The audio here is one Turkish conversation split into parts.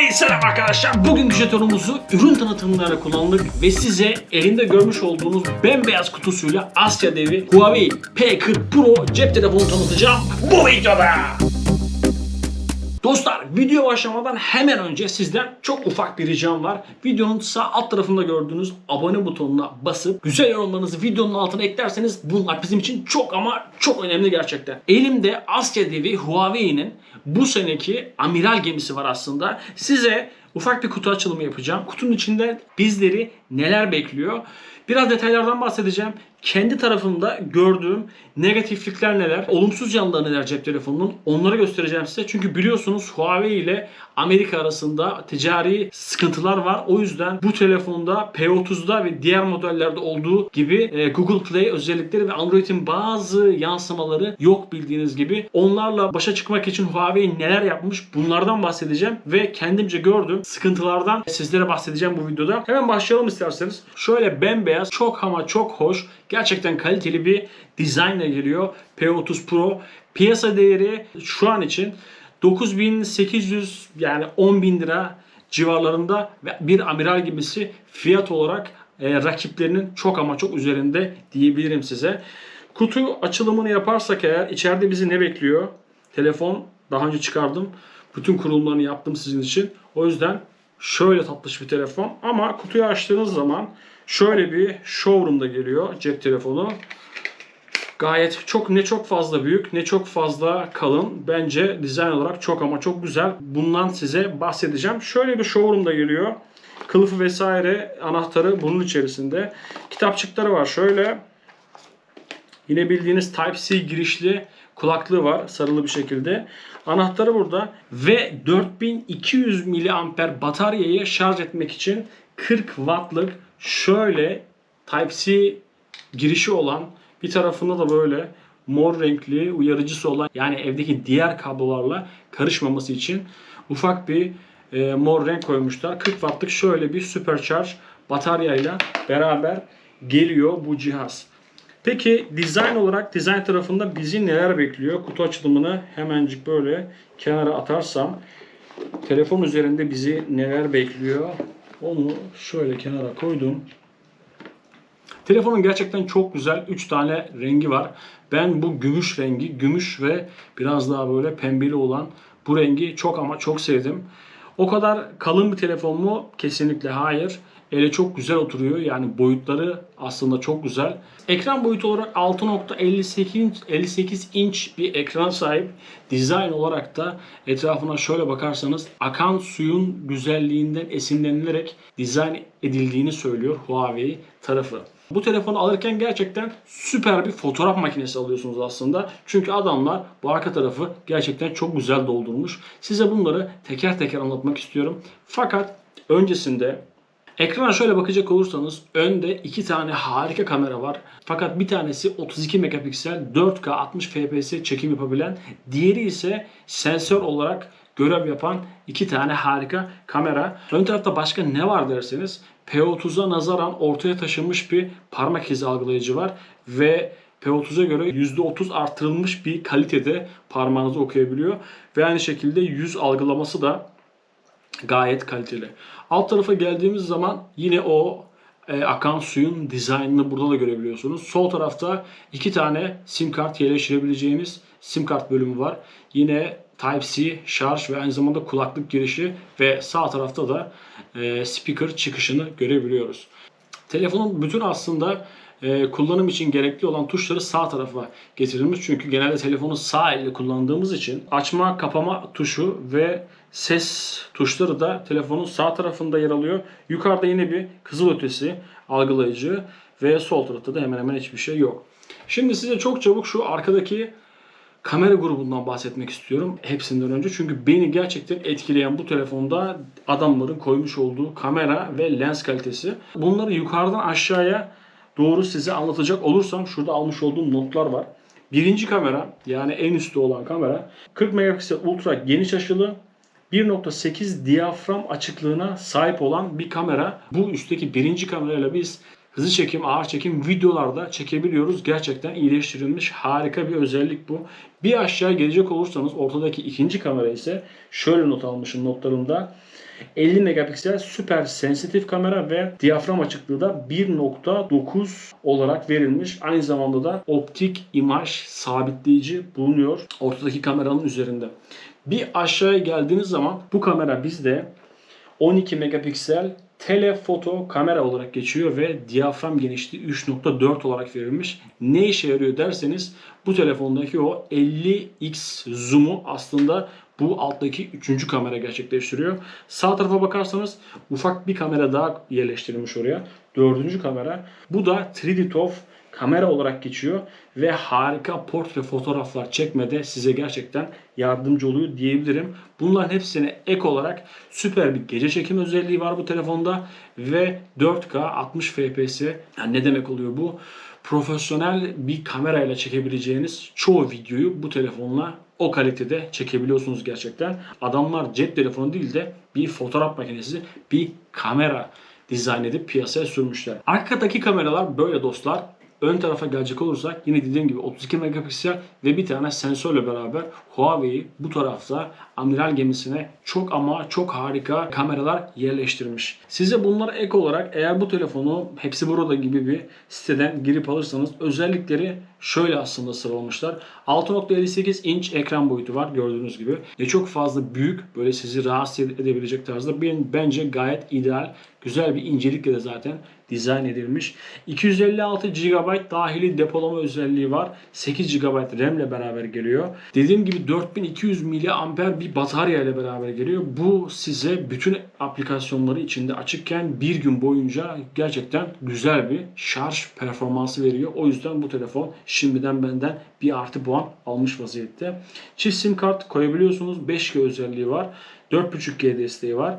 Hey selam arkadaşlar. Bugün jetonumuzu ürün tanıtımlarına kullandık ve size elinde görmüş olduğunuz bembeyaz kutusuyla Asya devi Huawei P40 Pro cep telefonu tanıtacağım bu videoda. Dostlar video başlamadan hemen önce sizden çok ufak bir ricam var. Videonun sağ alt tarafında gördüğünüz abone butonuna basıp güzel yorumlarınızı videonun altına eklerseniz bunlar bizim için çok ama çok önemli gerçekten. Elimde Asya devi Huawei'nin bu seneki amiral gemisi var aslında. Size ufak bir kutu açılımı yapacağım. Kutunun içinde bizleri neler bekliyor? Biraz detaylardan bahsedeceğim. Kendi tarafımda gördüğüm negatiflikler neler, olumsuz yanları neler cep telefonunun onları göstereceğim size. Çünkü biliyorsunuz Huawei ile Amerika arasında ticari sıkıntılar var. O yüzden bu telefonda P30'da ve diğer modellerde olduğu gibi e, Google Play özellikleri ve Android'in bazı yansımaları yok bildiğiniz gibi. Onlarla başa çıkmak için Huawei neler yapmış bunlardan bahsedeceğim ve kendimce gördüğüm sıkıntılardan sizlere bahsedeceğim bu videoda. Hemen başlayalım isterseniz. Şöyle bembeyaz çok ama çok hoş gerçekten kaliteli bir dizaynla geliyor. P30 Pro piyasa değeri şu an için 9800 yani 10.000 lira civarlarında ve bir amiral gemisi fiyat olarak e, rakiplerinin çok ama çok üzerinde diyebilirim size. Kutu açılımını yaparsak eğer içeride bizi ne bekliyor? Telefon daha önce çıkardım. Bütün kurulumlarını yaptım sizin için. O yüzden şöyle tatlış bir telefon. Ama kutuyu açtığınız zaman şöyle bir showroom'da geliyor cep telefonu. Gayet çok ne çok fazla büyük ne çok fazla kalın. Bence dizayn olarak çok ama çok güzel. Bundan size bahsedeceğim. Şöyle bir showroom'da geliyor. Kılıfı vesaire anahtarı bunun içerisinde. Kitapçıkları var şöyle. Yine bildiğiniz Type-C girişli kulaklığı var sarılı bir şekilde. Anahtarı burada ve 4200 mAh bataryayı şarj etmek için 40 wattlık şöyle Type-C girişi olan bir tarafında da böyle mor renkli uyarıcısı olan yani evdeki diğer kablolarla karışmaması için ufak bir e, mor renk koymuşlar. 40 wattlık şöyle bir supercharge bataryayla beraber geliyor bu cihaz. Peki dizayn olarak dizayn tarafında bizi neler bekliyor? Kutu açılımını hemencik böyle kenara atarsam telefon üzerinde bizi neler bekliyor? Onu şöyle kenara koydum. Telefonun gerçekten çok güzel 3 tane rengi var. Ben bu gümüş rengi, gümüş ve biraz daha böyle pembeli olan bu rengi çok ama çok sevdim. O kadar kalın bir telefon mu? Kesinlikle hayır. Ele çok güzel oturuyor. Yani boyutları aslında çok güzel. Ekran boyutu olarak 6.58 58 inç bir ekran sahip. Dizayn olarak da etrafına şöyle bakarsanız akan suyun güzelliğinden esinlenilerek dizayn edildiğini söylüyor Huawei tarafı. Bu telefonu alırken gerçekten süper bir fotoğraf makinesi alıyorsunuz aslında. Çünkü adamlar bu arka tarafı gerçekten çok güzel doldurmuş. Size bunları teker teker anlatmak istiyorum. Fakat öncesinde Ekrana şöyle bakacak olursanız önde iki tane harika kamera var. Fakat bir tanesi 32 megapiksel 4K 60 fps çekim yapabilen, diğeri ise sensör olarak görev yapan iki tane harika kamera. Ön tarafta başka ne var derseniz P30'a nazaran ortaya taşınmış bir parmak izi algılayıcı var ve P30'a göre %30 artırılmış bir kalitede parmağınızı okuyabiliyor. Ve aynı şekilde yüz algılaması da gayet kaliteli. Alt tarafa geldiğimiz zaman yine o e, akan suyun dizaynını burada da görebiliyorsunuz. Sol tarafta iki tane sim kart yerleştirebileceğiniz sim kart bölümü var. Yine Type-C şarj ve aynı zamanda kulaklık girişi ve sağ tarafta da e, speaker çıkışını görebiliyoruz. Telefonun bütün aslında e, kullanım için gerekli olan tuşları sağ tarafa getirilmiş. Çünkü genelde telefonu sağ elle kullandığımız için açma kapama tuşu ve ses tuşları da telefonun sağ tarafında yer alıyor. Yukarıda yine bir kızılötesi algılayıcı ve sol tarafta da hemen hemen hiçbir şey yok. Şimdi size çok çabuk şu arkadaki kamera grubundan bahsetmek istiyorum hepsinden önce. Çünkü beni gerçekten etkileyen bu telefonda adamların koymuş olduğu kamera ve lens kalitesi. Bunları yukarıdan aşağıya doğru size anlatacak olursam şurada almış olduğum notlar var. Birinci kamera yani en üstte olan kamera 40 megapiksel ultra geniş açılı 1.8 diyafram açıklığına sahip olan bir kamera. Bu üstteki birinci kamerayla biz hızlı çekim, ağır çekim videolarda çekebiliyoruz. Gerçekten iyileştirilmiş harika bir özellik bu. Bir aşağı gelecek olursanız ortadaki ikinci kamera ise şöyle not almışım notlarımda. 50 megapiksel süper sensitif kamera ve diyafram açıklığı da 1.9 olarak verilmiş. Aynı zamanda da optik imaj sabitleyici bulunuyor ortadaki kameranın üzerinde. Bir aşağıya geldiğiniz zaman bu kamera bizde 12 megapiksel telefoto kamera olarak geçiyor ve diyafram genişliği 3.4 olarak verilmiş. Ne işe yarıyor derseniz bu telefondaki o 50x zoom'u aslında bu alttaki üçüncü kamera gerçekleştiriyor. Sağ tarafa bakarsanız ufak bir kamera daha yerleştirilmiş oraya. Dördüncü kamera. Bu da 3D TOF kamera olarak geçiyor ve harika portre fotoğraflar çekmede size gerçekten yardımcı oluyor diyebilirim. Bunların hepsine ek olarak süper bir gece çekim özelliği var bu telefonda ve 4K 60 FPS. Yani ne demek oluyor bu? Profesyonel bir kamerayla çekebileceğiniz çoğu videoyu bu telefonla o kalitede çekebiliyorsunuz gerçekten. Adamlar cep telefonu değil de bir fotoğraf makinesi, bir kamera dizayn edip piyasaya sürmüşler. Arkadaki kameralar böyle dostlar. Ön tarafa gelecek olursak yine dediğim gibi 32 megapiksel ve bir tane sensörle beraber Huawei bu tarafta amiral gemisine çok ama çok harika kameralar yerleştirmiş. Size bunlara ek olarak eğer bu telefonu hepsi burada gibi bir siteden girip alırsanız özellikleri şöyle aslında sıralamışlar. 6.58 inç ekran boyutu var gördüğünüz gibi. Ve çok fazla büyük böyle sizi rahatsız edebilecek tarzda bence gayet ideal güzel bir incelikle de zaten dizayn edilmiş. 256 GB dahili depolama özelliği var. 8 GB RAM ile beraber geliyor. Dediğim gibi 4200 mAh bir batarya ile beraber geliyor. Bu size bütün aplikasyonları içinde açıkken bir gün boyunca gerçekten güzel bir şarj performansı veriyor. O yüzden bu telefon şimdiden benden bir artı puan almış vaziyette. Çift sim kart koyabiliyorsunuz. 5G özelliği var. 4.5G desteği var.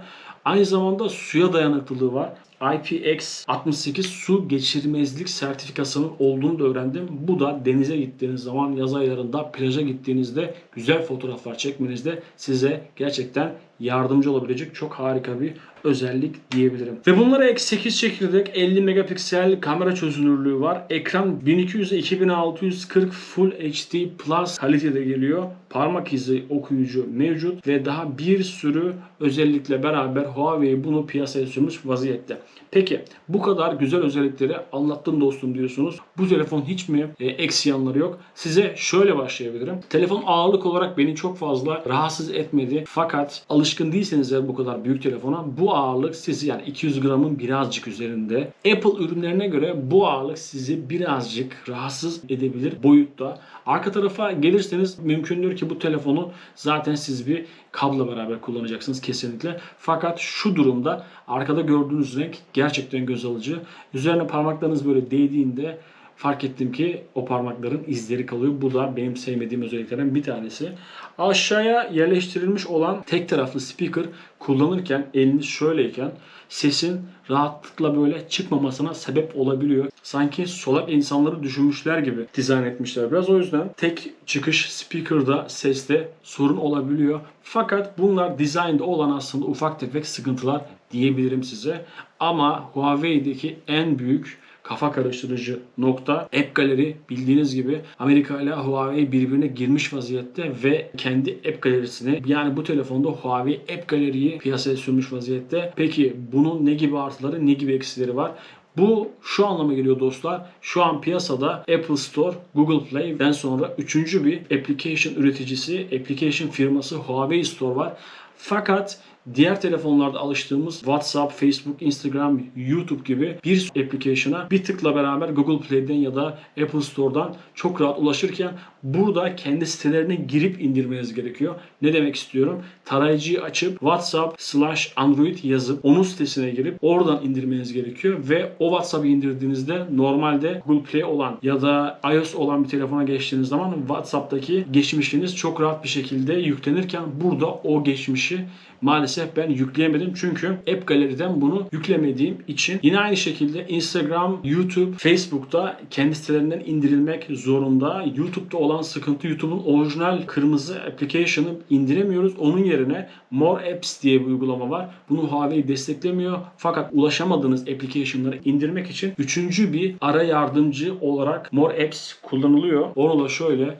Aynı zamanda suya dayanıklılığı var. IPX68 su geçirmezlik sertifikasının olduğunu da öğrendim. Bu da denize gittiğiniz zaman yaz aylarında plaja gittiğinizde güzel fotoğraflar çekmenizde size gerçekten yardımcı olabilecek çok harika bir özellik diyebilirim. Ve bunlara ek 8 çekirdek 50 megapiksel kamera çözünürlüğü var. Ekran 1200 2640 Full HD Plus kalitede geliyor. Parmak izi okuyucu mevcut ve daha bir sürü özellikle beraber Huawei bunu piyasaya sürmüş vaziyette. Peki bu kadar güzel özellikleri anlattın dostum diyorsunuz. Bu telefon hiç mi e, eksi yanları yok? Size şöyle başlayabilirim. Telefon ağırlık olarak beni çok fazla rahatsız etmedi. Fakat alışkın değilseniz eğer bu kadar büyük telefona bu ağırlık sizi yani 200 gramın birazcık üzerinde. Apple ürünlerine göre bu ağırlık sizi birazcık rahatsız edebilir boyutta. Arka tarafa gelirseniz mümkündür ki bu telefonu zaten siz bir kablo beraber kullanacaksınız kesinlikle. Fakat şu durumda arkada gördüğünüz renk gerçekten göz alıcı. Üzerine parmaklarınız böyle değdiğinde fark ettim ki o parmakların izleri kalıyor. Bu da benim sevmediğim özelliklerden bir tanesi. Aşağıya yerleştirilmiş olan tek taraflı speaker kullanırken eliniz şöyleyken sesin rahatlıkla böyle çıkmamasına sebep olabiliyor. Sanki solak insanları düşünmüşler gibi dizayn etmişler biraz. O yüzden tek çıkış speaker'da seste sorun olabiliyor. Fakat bunlar dizaynda olan aslında ufak tefek sıkıntılar diyebilirim size. Ama Huawei'deki en büyük kafa karıştırıcı nokta App Gallery bildiğiniz gibi Amerika ile Huawei birbirine girmiş vaziyette ve kendi App Gallery'sini yani bu telefonda Huawei App Gallery'yi piyasaya sürmüş vaziyette. Peki bunun ne gibi artıları ne gibi eksileri var? Bu şu anlama geliyor dostlar. Şu an piyasada Apple Store, Google Play'den sonra üçüncü bir application üreticisi, application firması Huawei Store var. Fakat diğer telefonlarda alıştığımız WhatsApp, Facebook, Instagram, YouTube gibi bir application'a bir tıkla beraber Google Play'den ya da Apple Store'dan çok rahat ulaşırken burada kendi sitelerine girip indirmeniz gerekiyor. Ne demek istiyorum? Tarayıcıyı açıp WhatsApp slash Android yazıp onun sitesine girip oradan indirmeniz gerekiyor ve o WhatsApp'ı indirdiğinizde normalde Google Play olan ya da iOS olan bir telefona geçtiğiniz zaman WhatsApp'taki geçmişiniz çok rahat bir şekilde yüklenirken burada o geçmişi maalesef ben yükleyemedim. Çünkü App Gallery'den bunu yüklemediğim için yine aynı şekilde Instagram, YouTube, Facebook'ta kendi sitelerinden indirilmek zorunda. YouTube'da olan olan sıkıntı YouTube'un orijinal kırmızı application'ı indiremiyoruz. Onun yerine More Apps diye bir uygulama var. Bunu Huawei desteklemiyor. Fakat ulaşamadığınız application'ları indirmek için üçüncü bir ara yardımcı olarak More Apps kullanılıyor. Onu da şöyle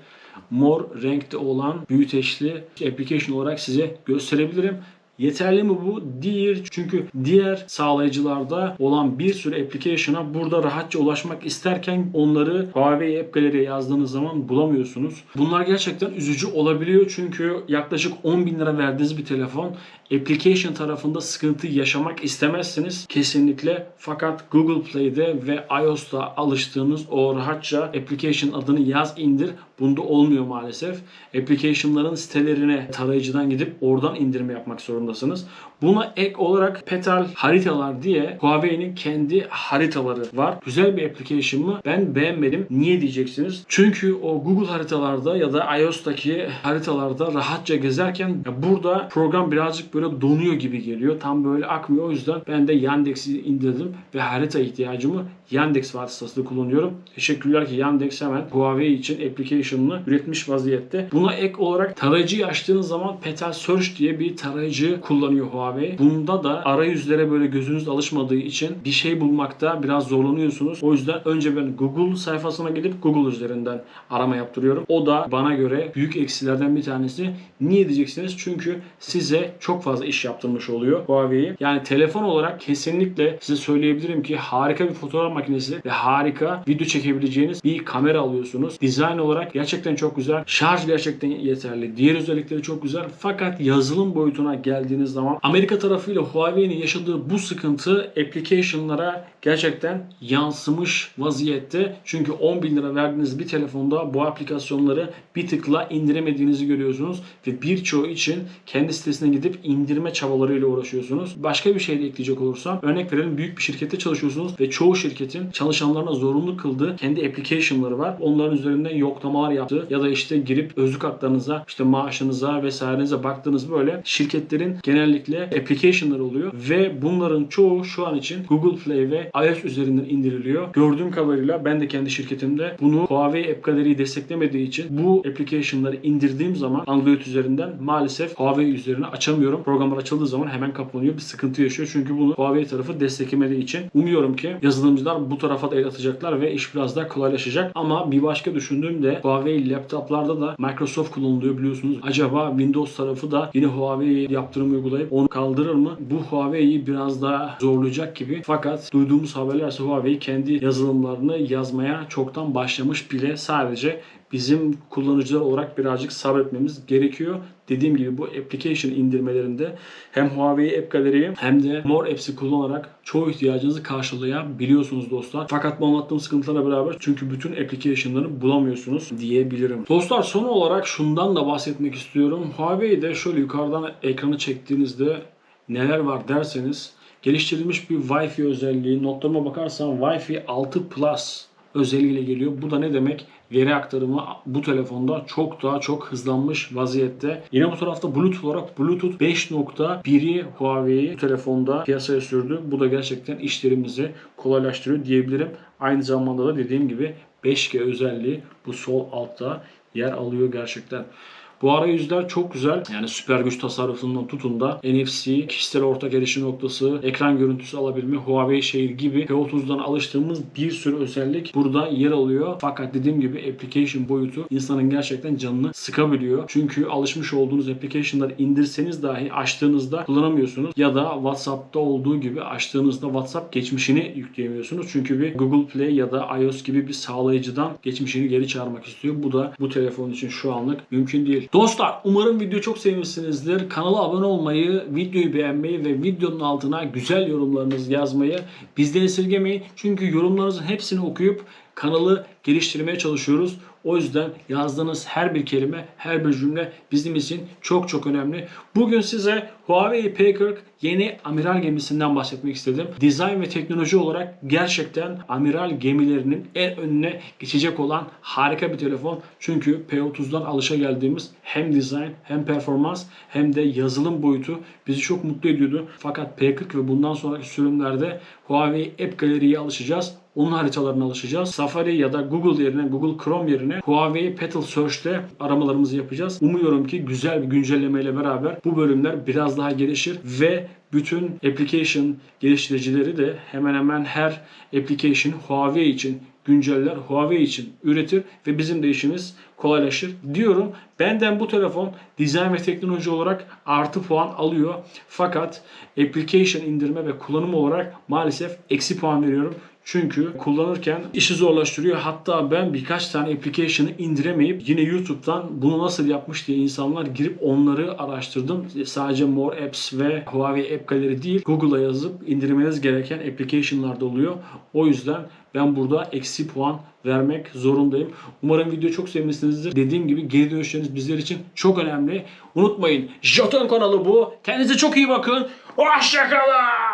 mor renkte olan büyüteçli application olarak size gösterebilirim. Yeterli mi bu? Değil. Çünkü diğer sağlayıcılarda olan bir sürü application'a burada rahatça ulaşmak isterken onları Huawei App Gallery'e yazdığınız zaman bulamıyorsunuz. Bunlar gerçekten üzücü olabiliyor çünkü yaklaşık 10 bin lira verdiğiniz bir telefon application tarafında sıkıntı yaşamak istemezsiniz kesinlikle. Fakat Google Play'de ve iOS'ta alıştığınız o rahatça application adını yaz indir bunda olmuyor maalesef. Application'ların sitelerine tarayıcıdan gidip oradan indirme yapmak zorundasınız. Buna ek olarak Petal haritalar diye Huawei'nin kendi haritaları var. Güzel bir application mı? Ben beğenmedim. Niye diyeceksiniz? Çünkü o Google haritalarda ya da iOS'taki haritalarda rahatça gezerken burada program birazcık böyle donuyor gibi geliyor. Tam böyle akmıyor. O yüzden ben de Yandex'i indirdim ve harita ihtiyacımı Yandex vasıtasıyla kullanıyorum. Teşekkürler ki Yandex hemen Huawei için application'ını üretmiş vaziyette. Buna ek olarak tarayıcıyı açtığınız zaman Petal Search diye bir tarayıcı kullanıyor Huawei. Bunda da arayüzlere böyle gözünüz alışmadığı için bir şey bulmakta biraz zorlanıyorsunuz. O yüzden önce ben Google sayfasına gidip Google üzerinden arama yaptırıyorum. O da bana göre büyük eksilerden bir tanesi. Niye diyeceksiniz? Çünkü size çok fazla iş yaptırmış oluyor Huawei. Yani telefon olarak kesinlikle size söyleyebilirim ki harika bir fotoğraf makinesi ve harika video çekebileceğiniz bir kamera alıyorsunuz. Dizayn olarak gerçekten çok güzel. Şarj gerçekten yeterli. Diğer özellikleri çok güzel. Fakat yazılım boyutuna geldiğiniz zaman Amerika tarafıyla Huawei'nin yaşadığı bu sıkıntı application'lara gerçekten yansımış vaziyette. Çünkü 10 bin lira verdiğiniz bir telefonda bu aplikasyonları bir tıkla indiremediğinizi görüyorsunuz ve birçoğu için kendi sitesine gidip indirme çabalarıyla uğraşıyorsunuz. Başka bir şey de ekleyecek olursam örnek verelim büyük bir şirkette çalışıyorsunuz ve çoğu şirketin çalışanlarına zorunlu kıldığı kendi application'ları var. Onların üzerinden yoklamalar yaptığı ya da işte girip özlük haklarınıza, işte maaşınıza vesairenize baktığınız böyle şirketlerin genellikle application'ları oluyor ve bunların çoğu şu an için Google Play ve iOS üzerinden indiriliyor. Gördüğüm kadarıyla ben de kendi şirketimde bunu Huawei App Gallery'yi desteklemediği için bu application'ları indirdiğim zaman Android üzerinden maalesef Huawei üzerine açamıyorum. Programlar açıldığı zaman hemen kapanıyor. Bir sıkıntı yaşıyor. Çünkü bunu Huawei tarafı desteklemediği için umuyorum ki yazılımcılar bu tarafa da el atacaklar ve iş biraz daha kolaylaşacak. Ama bir başka düşündüğümde Huawei laptoplarda da Microsoft kullanılıyor biliyorsunuz. Acaba Windows tarafı da yine Huawei yaptırım uygulayıp onu kaldırır mı? Bu Huawei'yi biraz daha zorlayacak gibi. Fakat duyduğumuz haberlerse Huawei kendi yazılımlarını yazmaya çoktan başlamış bile sadece bizim kullanıcılar olarak birazcık sabretmemiz gerekiyor. Dediğim gibi bu application indirmelerinde hem Huawei App Gallery'yi hem de More Apps'i kullanarak çoğu ihtiyacınızı karşılayabiliyorsunuz dostlar. Fakat bu anlattığım sıkıntılarla beraber çünkü bütün application'ları bulamıyorsunuz diyebilirim. Dostlar son olarak şundan da bahsetmek istiyorum. Huawei'de şöyle yukarıdan ekranı çektiğinizde neler var derseniz geliştirilmiş bir Wi-Fi özelliği. Notlarıma bakarsam Wi-Fi 6 Plus özelliğiyle geliyor. Bu da ne demek? Veri aktarımı bu telefonda çok daha çok hızlanmış vaziyette. Yine bu tarafta Bluetooth olarak Bluetooth 5.1'i Huawei telefonda piyasaya sürdü. Bu da gerçekten işlerimizi kolaylaştırıyor diyebilirim. Aynı zamanda da dediğim gibi 5G özelliği bu sol altta yer alıyor gerçekten. Bu arayüzler çok güzel. Yani süper güç tasarrufundan tutun da NFC, kişisel ortak erişim noktası, ekran görüntüsü alabilme, Huawei şehir gibi P30'dan alıştığımız bir sürü özellik burada yer alıyor. Fakat dediğim gibi application boyutu insanın gerçekten canını sıkabiliyor. Çünkü alışmış olduğunuz application'ları indirseniz dahi açtığınızda kullanamıyorsunuz. Ya da WhatsApp'ta olduğu gibi açtığınızda WhatsApp geçmişini yükleyemiyorsunuz. Çünkü bir Google Play ya da iOS gibi bir sağlayıcıdan geçmişini geri çağırmak istiyor. Bu da bu telefon için şu anlık mümkün değil. Dostlar umarım videoyu çok sevmişsinizdir. Kanala abone olmayı, videoyu beğenmeyi ve videonun altına güzel yorumlarınızı yazmayı bizden esirgemeyin. Çünkü yorumlarınızın hepsini okuyup kanalı geliştirmeye çalışıyoruz. O yüzden yazdığınız her bir kelime, her bir cümle bizim için çok çok önemli. Bugün size Huawei P40 yeni amiral gemisinden bahsetmek istedim. Dizayn ve teknoloji olarak gerçekten amiral gemilerinin en önüne geçecek olan harika bir telefon. Çünkü P30'dan alışageldiğimiz hem dizayn hem performans hem de yazılım boyutu bizi çok mutlu ediyordu. Fakat P40 ve bundan sonraki sürümlerde Huawei App Gallery'ye alışacağız. Onun haritalarına alışacağız. Safari ya da Google yerine, Google Chrome yerine Huawei Petal Search'te aramalarımızı yapacağız. Umuyorum ki güzel bir güncellemeyle beraber bu bölümler biraz daha gelişir ve bütün application geliştiricileri de hemen hemen her application Huawei için günceller Huawei için üretir ve bizim de işimiz kolaylaşır diyorum. Benden bu telefon dizayn ve teknoloji olarak artı puan alıyor. Fakat application indirme ve kullanım olarak maalesef eksi puan veriyorum. Çünkü kullanırken işi zorlaştırıyor. Hatta ben birkaç tane application'ı indiremeyip yine YouTube'dan bunu nasıl yapmış diye insanlar girip onları araştırdım. Sadece More Apps ve Huawei App Gallery değil Google'a yazıp indirmeniz gereken application'lar da oluyor. O yüzden ben burada eksi puan vermek zorundayım. Umarım videoyu çok sevmişsinizdir. Dediğim gibi geri dönüşleriniz bizler için çok önemli. Unutmayın Jotun kanalı bu. Kendinize çok iyi bakın. Hoşçakalın.